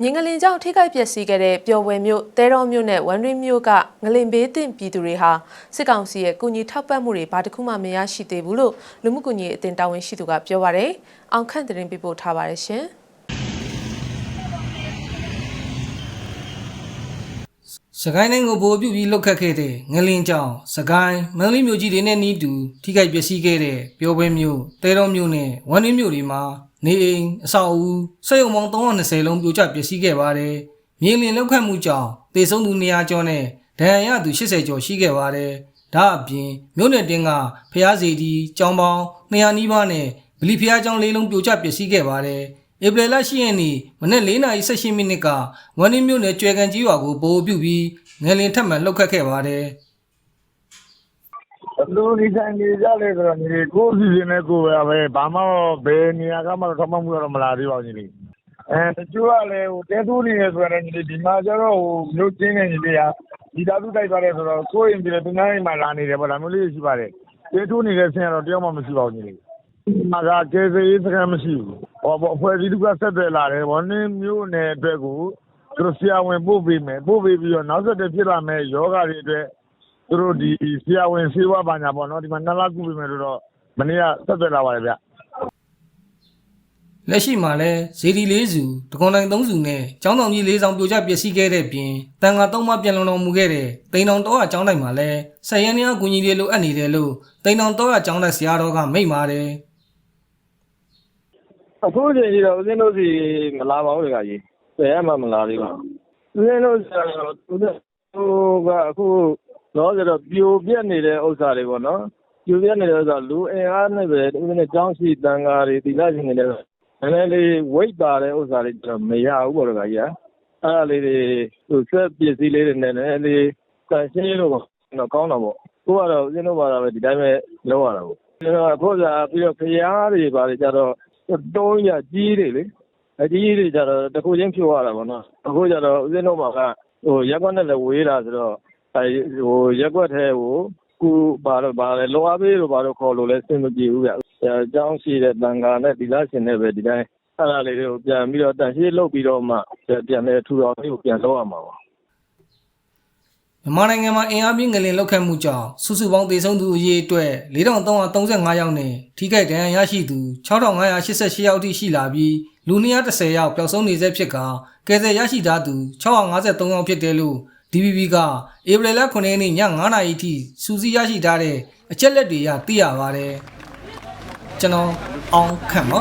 မြင်းငလင်ကြောင့်ထိခိုက်ပျက်စီးခဲ့တဲ့ပျော်ဝယ်မြို့တဲတော်မြို့နဲ့ဝမ်ရီမြို့ကငလင်ဘေးသင့်ပြည်သူတွေဟာစစ်ကောင်စီရဲ့ကုညီထောက်ပံ့မှုတွေဘာတစ်ခုမှမရရှိသေးဘူးလို့လူမှုကူညီရေးအသင်းတာဝန်ရှိသူကပြောပါရယ်။အောင်ခန့်သတင်းပေးပို့ထားပါရရှင်။စကိုင်းတိုင်းကိုဗိုလ်ပြုပြီးလှုပ်ခတ်ခဲ့တဲ့ငလင်းကြောင်စကိုင်းမန္တလေးမြို့ကြီးတွေနဲ့နီးတူထိခိုက်ပျက်စီးခဲ့တဲ့ပျော်ပွဲမြို့တဲတော်မြို့နဲ့ဝမ်းနည်းမြို့တွေမှာ နေအိမ်အဆောက်အဦစက်ရုံပေါင်း320လုံးပြိုကျပျက်စီးခဲ့ပါတယ်။မြေလင်လှုပ်ခတ်မှုကြောင့်တေဆုံးသူ200ကျော်နဲ့ဒဏ်ရာရသူ80ကျော်ရှိခဲ့ပါတယ်။ဒါအပြင်မြို့နယ်တင်းကဖျားစီတီကျောင်းပေါင်း200နီးပါးနဲ့ဗလီဖျားကျောင်း၄လုံးပြိုကျပျက်စီးခဲ့ပါတယ်။ဧပြီလ10ရက်နေ့မနက်4:18မိနစ်ကဝမ်းနည်းမြို့နယ်ကျွဲကန်ကြီးရွာကိုပို့ပြုပြီးငလင်ထပ်မံလှုပ်ခတ်ခဲ့ပါတယ်။ ဘလို့ဒီဆိုင်နေကြလဲဆိုတော့ညီလေးကိုယ့်စီစဉ်နဲ့ကိုယ်ပဲပဲဘာမှတော့ဘယ်နေရာကမှတော့ထမမှုတော့မလာသေးပါဘူးညီလေးအဲတချို့ကလည်းဟိုတဲသူနေရဆိုရင်ညီလေးဒီမှာကျတော့ဟိုမြို့ချင်းနေညီလေးကဒီသားသူတိုက်သွားတယ်ဆိုတော့ကိုယ့်ရင်ပြည်သူများအိမ်မှာလာနေတယ်ပေါ့ဒါမျိုးလေးရှိပါတယ်တဲသူနေတဲ့ဆင်းကတော့တယောက်မှမရှိပါဘူးညီလေးဒီမှာကကျေစေးစခန်းမရှိဘူးဟောပေါ့အဖွဲ့အစည်းကဆက်သွယ်လာတယ်ဘောနင်းမြို့နယ်အတွက်ကိုသူတို့ဆရာဝန်ပို့ပေးမယ်ပို့ပေးပြီးတော့နောက်ဆက်တွဲဖြစ်လာမယ့်ယောဂတွေအတွက် သူတို့ဒီဆရာဝန်ဆေးဝါးပါညာပေါ့နော်ဒီမှာနှစ်လကုပြီမယ်လို့တော့မနေ့ကဆက်သွယ်လာပါတယ်ဗျလက်ရှိမှာလည်းဇေဒီလေးစုတကွန်တိုင်း၃စုနဲ့ကျောင်းဆောင်ကြီး၄ဆောင်ပြိုကျပျက်စီးခဲ့တဲ့ပြင်တန်ခါ၃မှပြန်လုံတော်မူခဲ့တဲ့တိန်တောင်တော့ကျောင်းတိုင်းမှာလည်းဆက်ရန်ရအကူအညီတွေလိုအပ်နေတယ်လို့တိန်တောင်တော့ကျောင်းတိုင်းဆရာတော်ကမိန့်ပါတယ်အခုချိန်ကြီးတော့ဦးဇင်းတို့စီမလာပါဘူးလေကကြီးဆယ်ရက်မှမလာသေးပါဘူးဦးဇင်းတို့ဆရာတော်ဦးဇင်းတို့ကအခု တော့ဆိုတော့ပြိုပြက်နေတဲ့ဥစ္စာတွေပေါ့နော်ပြိုပြက်နေတဲ့ဥစ္စာလူအင်အားနဲ့ပဲဦးဇင်းတို့ကျောင်းရှိတန်ဃာတွေသီလရှင်တွေလည်းနည်းနည်းလေးဝိတ်ပါတဲ့ဥစ္စာတွေကျတော့မရဘူးပေါ့လေကကြီးကအဲ့ဒါလေးတွေသူဆက်ပစ္စည်းလေးတွေနဲ့နည်းနည်းလေးတန်ရှင်းလို့ပေါ့တော့ကောင်းတာပေါ့ကိုကတော့ဦးဇင်းတို့ဘာသာပဲဒီတိုင်းပဲလုပ်ရတာပေါ့ကျွန်တော်အခုကပြီးတော့ခရားတွေပါလေကြတော့တုံးရကြီးတွေလေအကြီးတွေကြတော့တစ်ခုချင်းဖြိုရတာပေါ့နော်အခုကြတော့ဦးဇင်းတို့မှာကဟိုရက်ကွက်နဲ့လည်းဝေးတာဆိုတော့အဲ ဟိုရက်ကွက်ထဲကိုကူပါတော့ပါလေလောအားပေးလို့ပါတော့ခေါ်လို့လည်းစင်မပြေဘူးဗျအဲအကြောင်းရှိတဲ့တန်ခါနဲ့ဒီလားရှင်နဲ့ပဲဒီတိုင်းအဲ့ဒါလေးတွေကိုပြန်ပြီးတော့တန်ရှင်းလုပ်ပြီးတော့မှပြန်လဲထူတော်လေးကိုပြန်လုပ်ရမှာပါမြန်မာနိုင်ငံမှာအင်အားပြင်းငလင်လှုပ်ခတ်မှုကြောင့်စုစုပေါင်းသေဆုံးသူအရေအတွက်4335ယောက်နဲ့ထိခိုက်ဒဏ်ရာရရှိသူ6588ယောက်ထိရှိလာပြီးလူ210ယောက်ပျောက်ဆုံးနေဆဲဖြစ်ကာကယ်ဆယ်ရရှိထားသူ653ယောက်ဖြစ်တယ်လို့ DBB ကဧပြီလ9ရက်နေ့ည9:00နာရီထိစူးစီးရရှိထားတဲ့အချက်လက်တွေအရသိရပါတယ်ကျွန်တော်အောင်ခန့်ပါ